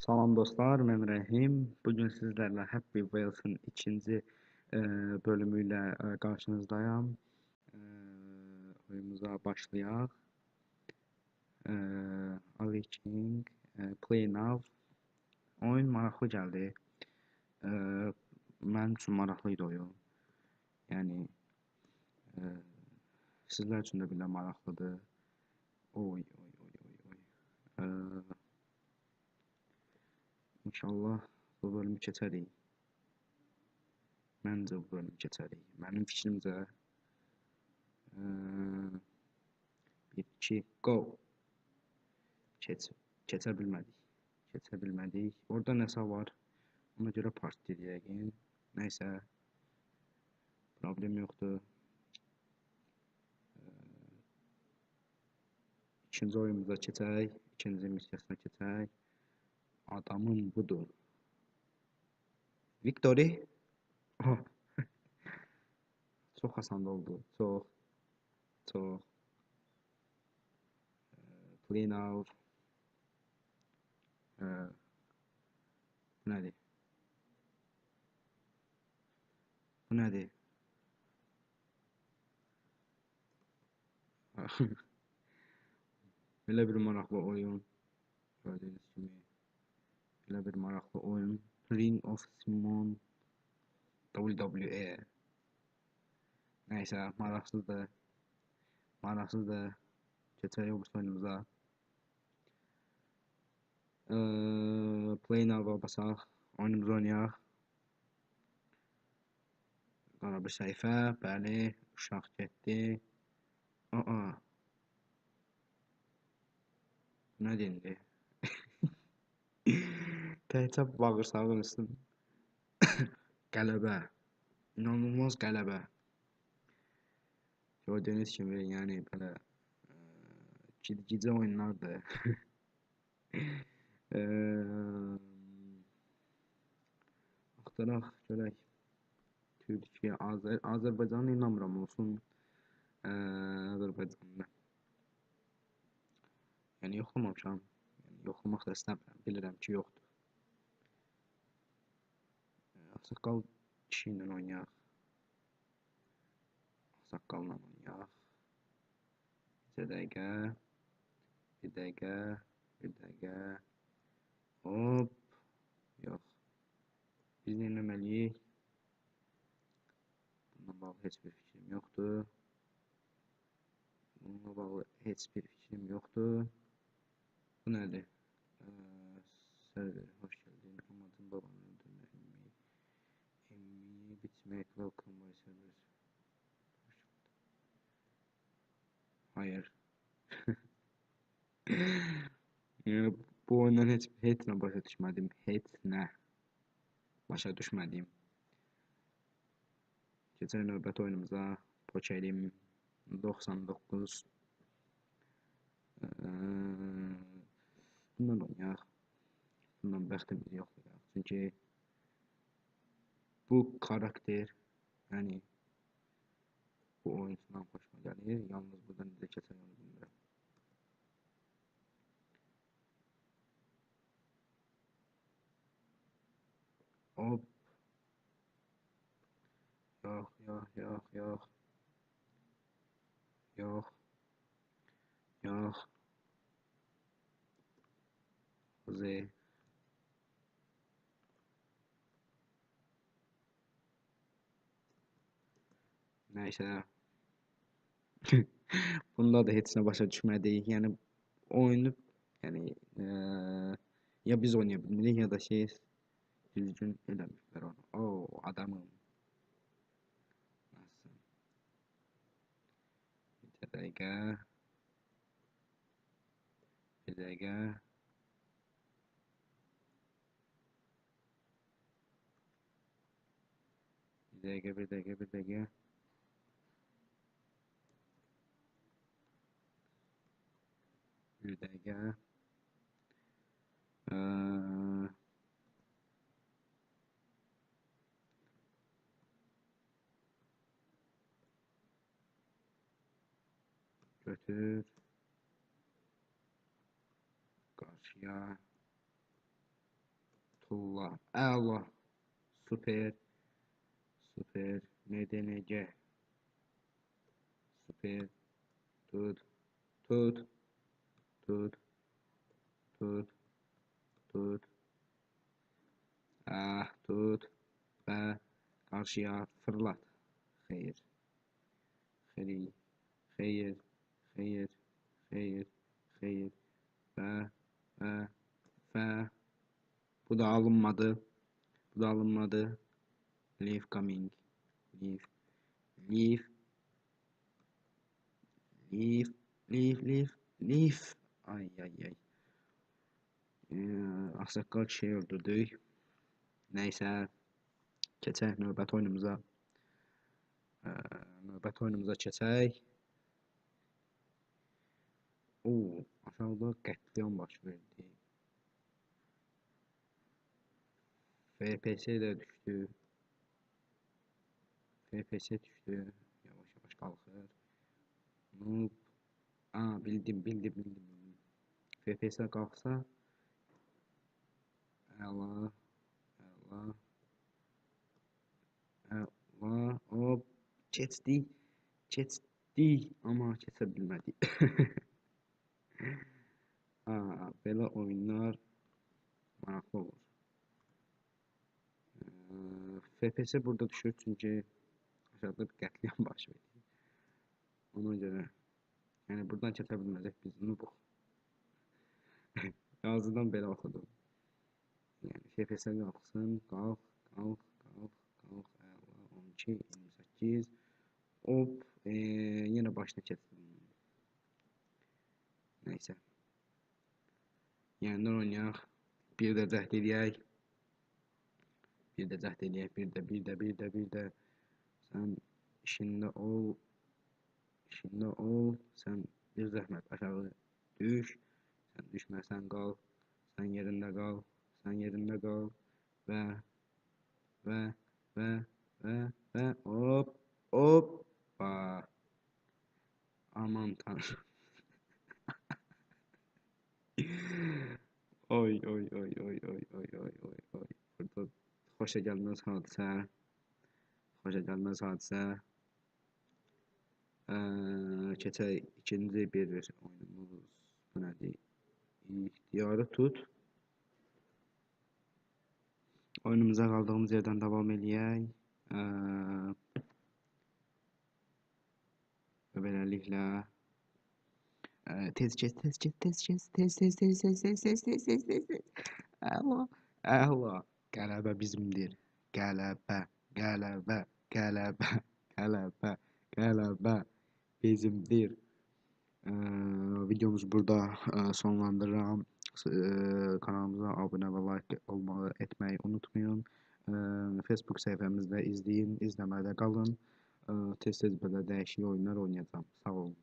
Salam dostlar, mən Rəhim. Bu gün sizlərlə Happy Wheels-ın ikinci e, bölümü ilə e, qarşınızdayam. E. E, Ali King, e, Play Now. Oyun maraqlı gəldi. E, mənim üçün maraqlı idi oyun. Yəni e, sizlər üçün də belə maraqlıdır. Oy, oy, oy, oy, oy. E, İnşallah bu bölümü keçərik. Məncə bu bölümü keçərik. Mənim fikrimcə eee, bir, iki, go. Keç, keçə bilmədik. Keçə bilmədik. Orada nəsə var. Ona görə part yəqin. Nəysə. Problem yoxdur. Eee, İkinci oyunumuza keçək. İkinci missiyasına keçək. Adamım budur. Victory. Çox asan oldu. Çox. Çox. Eee, Play now. Eee, bu nədir? Bu nədir? Belə bir maraqlı oyun. Gördüyünüz kimi. Belə bir maraqlı oyun. Ring of Simon WWE. Nəysə, maraqsızdır. Maraqsızdır. Keçək o oyunumuza. Eee, Play now-a basaq. Oyunumuzu oynayaq. Qara bir səhifə. Bəli, uşaq getdi. Aa. Nədir indi? Təkcə bağırsağın üstün. Qələbə. İnanılmaz qələbə. Gördüyünüz kimi, yəni belə eee, gicgicə oyunlardır. Eee, Axtaraq görək. Türkiyə, Azər Azərbaycanı inanmıram olsun. Eee, Azərbaycanlı. Yəni yoxlamamışam. Yəni yoxlamaq da istəmirəm. Bilirəm ki, yoxdur. Ağsaqqal kişi ilə oynayaq. Ağsaqqalla oynayaq. Bir dəqiqə. Bir dəqiqə. Bir dəqiqə. Hop. Yox. Biz nə etməliyik? Bununla bağlı heç bir fikrim yoxdur. Bununla bağlı heç bir fikrim yoxdur. Bu nədir? Server, hoş geldin. Amadın babanı öldürme. Emmi. Emmi bitmek. Welcome my server. Hayır. Yəni bu oyundan heç heç nə başa düşmədim. Heç nə başa düşmədim. Keçək növbəti oyunumuza. Pokerim 99. Eee, Bundan oynayaq. Bundan bəxtimiz yoxdur. Çünki bu karakter yəni bu oyundan xoşuma gəlir. Yalnız burada necə keçər onu bilmirəm. Hop. Yox, yox, yox, yox. Yox. Yox. Z. Nəysə. Bunda da heç nə başa düşmədik. Yəni oyunu yəni eee, ya biz oynaya bilmirik ya da şey düzgün eləmirlər onu. Oo, adamım. الزائقة الزائقة Bir dakika, bir dakika, bir Eşyatullah. Allah. Super. Super. Ne denecek? Super. Tut. Tut. Tut. Tut. Tut. Ah tut. Ve karşıya fırlat. Hayır. Hayır. Hayır. Hayır. Hayır. Hayır. Ve və və bu da alınmadı. Bu da alınmadı. Leave coming. Leave. Leave. Leave. Leave. Leave. Leave. Ay ay ay. Ee, Ağsaqqal şey öldürdük. Nəysə. Keçək növbət oyunumuza. Ee, növbət oyunumuza keçək. Oo, aşağıda qətliam baş verdi. FPS də düşdü. FPS düşdü. Yavaş yavaş qalxır. Noob. Aa, bildim, bildim, bildim. bildim. FPS qalxsa əla, əla, əla, hop, keçdik, keçdik, amma keçə bilmədik. Aa, belə oyunlar maraqlı olur. Eee, FPS burada düşür çünki aşağıda bir qətliam baş verir. Ona görə yəni buradan keçə bilməsək biz nubuq. Yazıdan belə oxudum. Yəni FPS qalxsın, qalx, qalx, qalx, qalx, əla, 12, 28. Hop, eee, yenə başına keçdim. Yenidən oynayaq. Bir də cəhd eləyək. Bir də cəhd eləyək. Bir də, bir də, bir də, bir də. Sən işində ol. İşində ol. Sən bir zəhmət aşağı düş. Sən düşməsən qal. Sən yerində qal. Sən yerində qal. Və və və və və hop hoppa. Aman tanrım. Xoşa gəlməz hadisə. Xoşa gəlməz hadisə. Eee, keçək ikinci bir oyunumuz. Bu nədir? İxtiyarı tut. Oyunumuza qaldığımız yerdən davam eləyək. Eee, və beləliklə eee, tez tez kes, tez kes, tez tez tez tez tez tez tez tez tez tez. Əla, əla. Qələbə bizimdir. Qələbə, qələbə, qələbə, qələbə, qələbə bizimdir. Eee, videomuzu burada eee, sonlandırıram. Eee, kanalımıza abunə və like olmağı etməyi unutmayın. Eee, Facebook səhifəmizdə izləyin, izləmədə qalın. Tez-tez belə dəyişik oyunlar oynayacağam. Sağ olun.